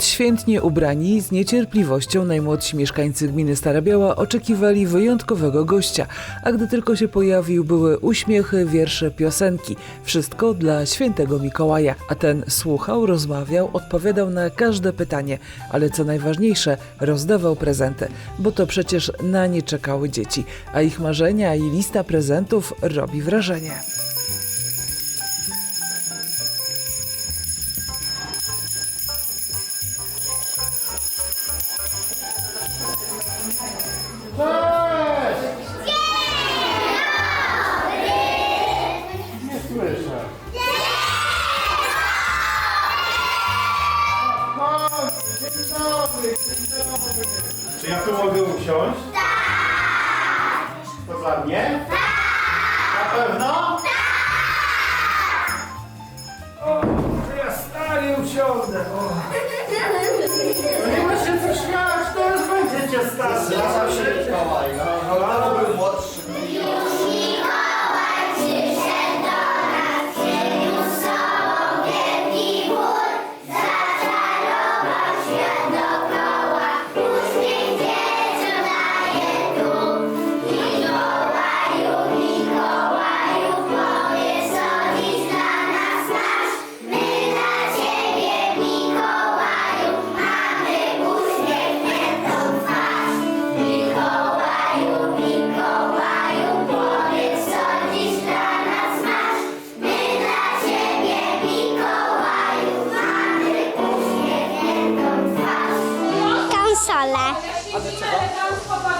Odświętnie ubrani, z niecierpliwością najmłodsi mieszkańcy gminy Stara Biała oczekiwali wyjątkowego gościa, a gdy tylko się pojawił, były uśmiechy, wiersze, piosenki. Wszystko dla świętego Mikołaja. A ten słuchał, rozmawiał, odpowiadał na każde pytanie, ale co najważniejsze, rozdawał prezenty, bo to przecież na nie czekały dzieci, a ich marzenia i lista prezentów robi wrażenie. Czy ja tu mogę usiąść? Tak! To dla mnie? Tak! Na pewno? Tak! O, ja stary usiądę. O. No nie ma się co śmiać, to już będziecie starszy. Konsolę.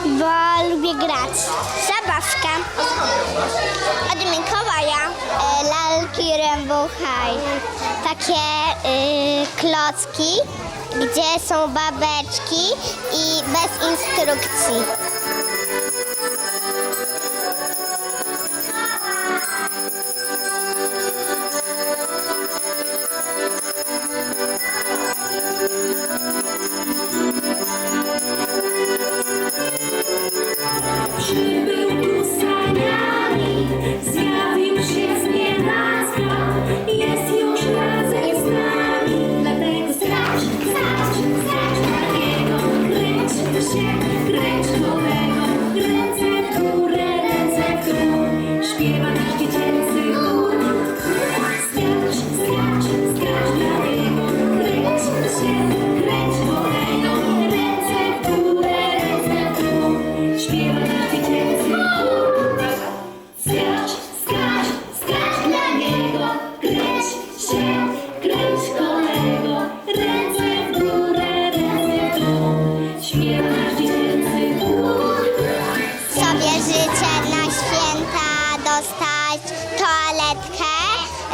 Bo lubię grać. Zabawkę. Od Mikołaja. E, Lalki Rainbow High. Takie y, klocki, gdzie są babeczki i bez instrukcji.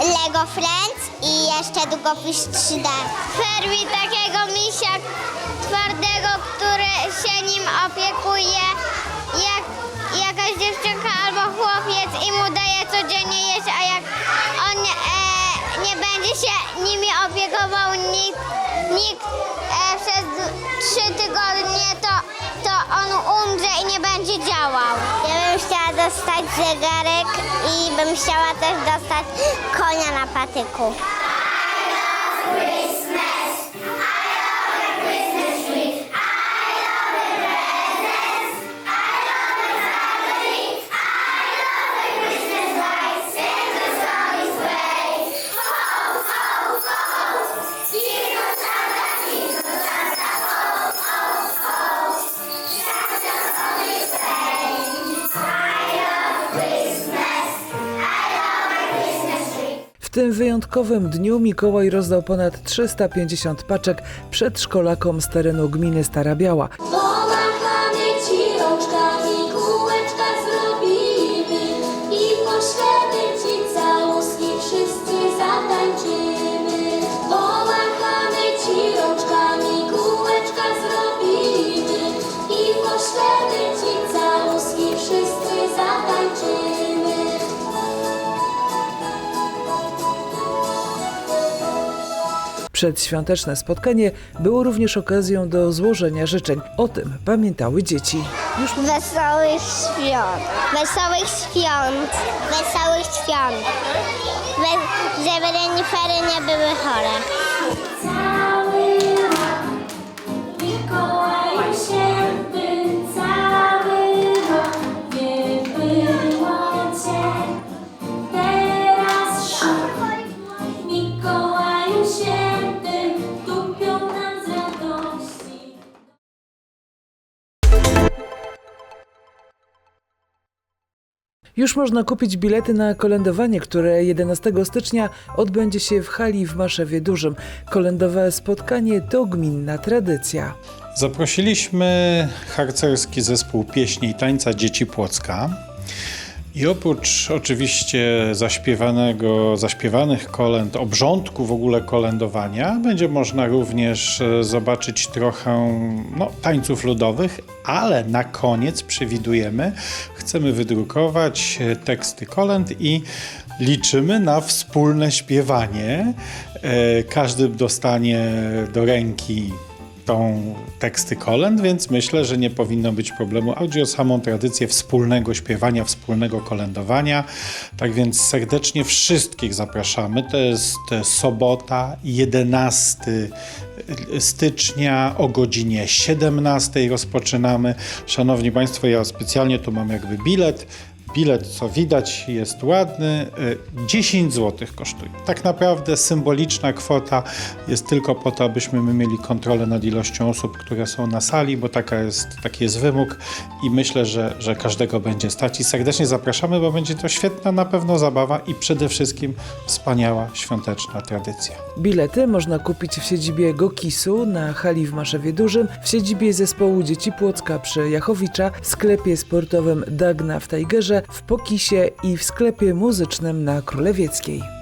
Lego Friends i jeszcze długopis 3D. Fermi takiego misia twardego, który się nim opiekuje, jak jakaś dziewczynka albo chłopiec i mu daje codziennie jeść, a jak on e, nie będzie się nimi opiekował nikt, nikt e, przez trzy tygodnie, zegarek i bym chciała też dostać konia na patyku. Tym wyjątkowym dniu Mikołaj rozdał ponad 350 paczek przedszkolakom z terenu gminy Stara Biała. Przedświąteczne spotkanie było również okazją do złożenia życzeń. O tym pamiętały dzieci. Wesołych świąt. Wesołych świąt. Wesołych świąt. We, żeby renifery nie były chore. Już można kupić bilety na kolędowanie, które 11 stycznia odbędzie się w hali w Maszewie Dużym. Kolędowe spotkanie to gminna tradycja. Zaprosiliśmy harcerski zespół pieśni i tańca Dzieci Płocka. I oprócz oczywiście zaśpiewanego, zaśpiewanych kolęd, obrządku w ogóle kolędowania, będzie można również e, zobaczyć trochę no, tańców ludowych, ale na koniec przewidujemy, chcemy wydrukować e, teksty kolęd i liczymy na wspólne śpiewanie. E, Każdy dostanie do ręki tą teksty kolęd, więc myślę, że nie powinno być problemu. Chodzi o samą tradycję wspólnego śpiewania, wspólnego kolędowania. Tak więc serdecznie wszystkich zapraszamy. To jest sobota, 11 stycznia o godzinie 17 rozpoczynamy. Szanowni Państwo, ja specjalnie tu mam jakby bilet. Bilet, co widać, jest ładny. y, 10 zł kosztuje. Tak naprawdę symboliczna kwota jest tylko po to, abyśmy my mieli kontrolę nad ilością osób, które są na sali, bo taka jest, taki jest wymóg i myślę, że, że każdego będzie stać. I serdecznie zapraszamy, bo będzie to świetna na pewno zabawa i przede wszystkim wspaniała świąteczna tradycja. Bilety można kupić w siedzibie Gokisu na hali w Maszewie Dużym, w siedzibie zespołu Dzieci Płocka przy Jachowicza, sklepie sportowym Dagna w Tajgerze, w Pokisie i w sklepie muzycznym na Królewieckiej.